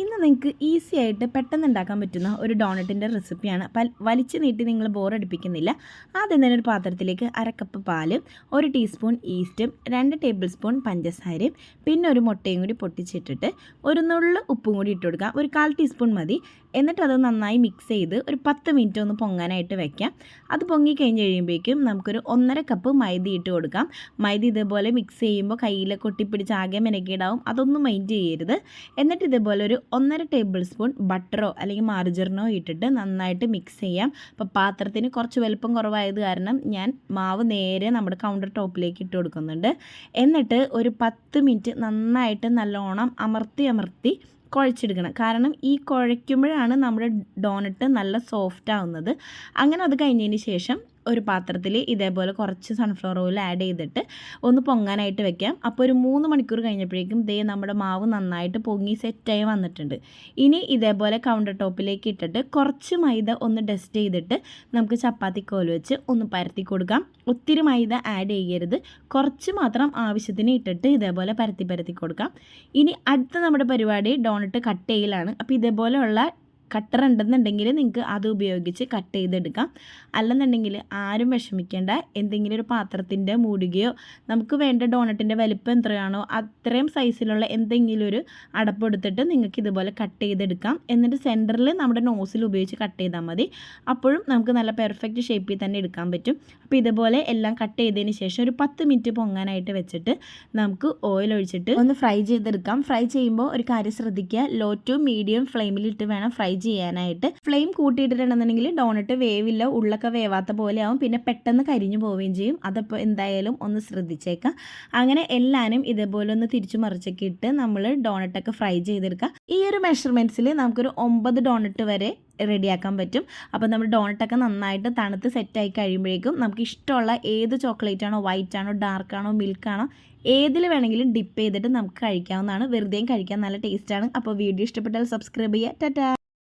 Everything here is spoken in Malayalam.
ഇന്ന് നിങ്ങൾക്ക് ഈസി ആയിട്ട് പെട്ടെന്ന് ഉണ്ടാക്കാൻ പറ്റുന്ന ഒരു ഡോണറ്റിന്റെ റെസിപ്പിയാണ് പൽ വലിച്ചു നീട്ടി നിങ്ങൾ ബോറടിപ്പിക്കുന്നില്ല ആദ്യം തന്നെ ഒരു പാത്രത്തിലേക്ക് അരക്കപ്പ് കപ്പ് പാൽ ഒരു ടീസ്പൂൺ ഈസ്റ്റും രണ്ട് ടേബിൾ സ്പൂൺ പഞ്ചസാരയും പിന്നെ ഒരു മുട്ടയും കൂടി പൊട്ടിച്ചിട്ടിട്ട് ഒരു നുള്ളു ഉപ്പും കൂടി ഇട്ട് കൊടുക്കുക. ഒരു കാൽ ടീസ്പൂൺ മതി. എന്നിട്ട് അത് നന്നായി മിക്സ് ചെയ്ത് ഒരു പത്ത് മിനിറ്റ് ഒന്ന് പൊങ്ങാനായിട്ട് വെക്കാം. അത് പൊങ്ങി കഴിഞ്ഞ് കഴിയുമ്പോഴേക്കും നമുക്കൊരു ഒന്നര കപ്പ് മൈദ ഇട്ട് കൊടുക്കാം. മൈദ ഇതേപോലെ മിക്സ് ചെയ്യുമ്പോൾ കയ്യിലൊക്കെ ഒട്ടിപ്പിടിച്ച് ആകെ മെനക്കേടാവും. അതൊന്നും മൈൻഡ് ചെയ്യരുത്. എന്നിട്ട് ഇതേപോലെ ഒരു ഒന്നര ടേബിൾ സ്പൂൺ ബട്ടറോ അല്ലെങ്കിൽ മാർജറിനോ ഇട്ടിട്ട് നന്നായിട്ട് മിക്സ് ചെയ്യാം. അപ്പോൾ പാത്രത്തിന് കുറച്ച് വലുപ്പം കുറവായത് കാരണം ഞാൻ മാവ് നേരെ നമ്മുടെ കൗണ്ടർ ടോപ്പിലേക്ക് ഇട്ട് കൊടുക്കുന്നുണ്ട്. എന്നിട്ട് ഒരു പത്ത് മിനിറ്റ് നന്നായിട്ട് നല്ലോണം അമർത്തി അമർത്തി കുഴച്ചെടുക്കണം. കാരണം ഈ കുഴയ്ക്കുമ്പോഴാണ് നമ്മുടെ ഡോണറ്റ് നല്ല സോഫ്റ്റ് ആവുന്നത്. അങ്ങനെ അത് കഴിഞ്ഞതിന് ശേഷം ഒരു പാത്രത്തിൽ ഇതേപോലെ കുറച്ച് സൺഫ്ലവർ ഓയിൽ ആഡ് ചെയ്തിട്ട് ഒന്ന് പൊങ്ങാനായിട്ട് വെക്കാം. അപ്പോൾ ഒരു മൂന്ന് മണിക്കൂർ കഴിഞ്ഞപ്പോഴേക്കും ദേ നമ്മുടെ മാവ് നന്നായിട്ട് പൊങ്ങി സെറ്റായി വന്നിട്ടുണ്ട്. ഇനി ഇതേപോലെ കൗണ്ടർ ടോപ്പിലേക്ക് ഇട്ടിട്ട് കുറച്ച് മൈദ ഒന്ന് ഡസ്റ്റ് ചെയ്തിട്ട് നമുക്ക് ചപ്പാത്തി കോൽ വെച്ച് ഒന്ന് പരത്തി കൊടുക്കാം. ഒത്തിരി മൈദ ആഡ് ചെയ്യരുത്. കുറച്ച് മാത്രം ആവശ്യത്തിന് ഇട്ടിട്ട് ഇതേപോലെ പരത്തി പരത്തി കൊടുക്കാം. ഇനി അടുത്ത നമ്മുടെ പരിപാടി ഡോണറ്റ് കട്ട് ചെയ്യലാണ്. അപ്പോൾ ഇതേപോലെയുള്ള കട്ടർ ഉണ്ടെന്നുണ്ടെങ്കിൽ നിങ്ങൾക്ക് അത് ഉപയോഗിച്ച് കട്ട് ചെയ്തെടുക്കാം. അല്ലെന്നുണ്ടെങ്കിൽ ആരും വിഷമിക്കേണ്ട. എന്തെങ്കിലും ഒരു പാത്രത്തിന്റെ മൂടുകയോ നമുക്ക് വേണ്ട ഡോണറ്റിന്റെ വലിപ്പം എത്രയാണോ അത്രയും സൈസിലുള്ള എന്തെങ്കിലും ഒരു അടപ്പെടുത്തിട്ട് നിങ്ങൾക്ക് ഇതുപോലെ കട്ട് ചെയ്തെടുക്കാം. എന്നിട്ട് സെന്ററിൽ നമ്മുടെ നോസിൽ ഉപയോഗിച്ച് കട്ട് ചെയ്താൽ മതി. അപ്പോഴും നമുക്ക് നല്ല പെർഫെക്റ്റ് ഷേപ്പിൽ തന്നെ എടുക്കാൻ പറ്റും. അപ്പോൾ ഇതുപോലെ എല്ലാം കട്ട് ചെയ്തതിന് ശേഷം ഒരു പത്ത് മിനിറ്റ് പൊങ്ങാനായിട്ട് വെച്ചിട്ട് നമുക്ക് ഓയിൽ ഒഴിച്ചിട്ട് ഒന്ന് ഫ്രൈ ചെയ്തെടുക്കാം. ഫ്രൈ ചെയ്യുമ്പോൾ ഒരു കാര്യം ശ്രദ്ധിക്കുക. ലോ ടു മീഡിയം ഫ്ലെയിമിലിട്ട് വേണം ഫ്രൈ ചെയ്യാനായിട്ട് ഫ്ലെയിം കൂട്ടിയിട്ടിട്ടുണ്ടെന്നുണ്ടെങ്കിൽ ഡോണറ്റ് വേവില്ല ഉള്ളൊക്കെ വേവാത്ത പോലെ ആവും. പിന്നെ പെട്ടെന്ന് കരിഞ്ഞു പോവുകയും ചെയ്യും. അതപ്പോൾ എന്തായാലും ഒന്ന് ശ്രദ്ധിച്ചേക്കാം. അങ്ങനെ എല്ലാവരും ഇതേപോലെ ഒന്ന് തിരിച്ചു മറിച്ചൊക്കെ ഇട്ട് നമ്മൾ ഡോണറ്റൊക്കെ ഫ്രൈ ചെയ്തെടുക്കുക ഈ ഒരു മെഷർമെന്റ്സിൽ നമുക്കൊരു ഒമ്പത് ഡോണറ്റ് വരെ റെഡിയാക്കാൻ പറ്റും. അപ്പോൾ നമ്മൾ ഡോണട്ടൊക്കെ നന്നായിട്ട് തണുത്ത് സെറ്റായി കഴിയുമ്പോഴേക്കും നമുക്ക് ഇഷ്ടമുള്ള ഏത് ചോക്ലേറ്റ് ആണോ വൈറ്റ് ആണോ ഡാർക്ക് ആണോ മിൽക്ക് ആണോ ഏതിൽ വേണമെങ്കിലും ഡിപ്പ് ചെയ്തിട്ട് നമുക്ക് കഴിക്കാവുന്നതാണ്. വെറുതെയും കഴിക്കാൻ നല്ല ടേസ്റ്റാണ് അപ്പോൾ വീഡിയോ ഇഷ്ടപ്പെട്ടാൽ സബ്സ്ക്രൈബ് ചെയ്യുക. ടാറ്റാ!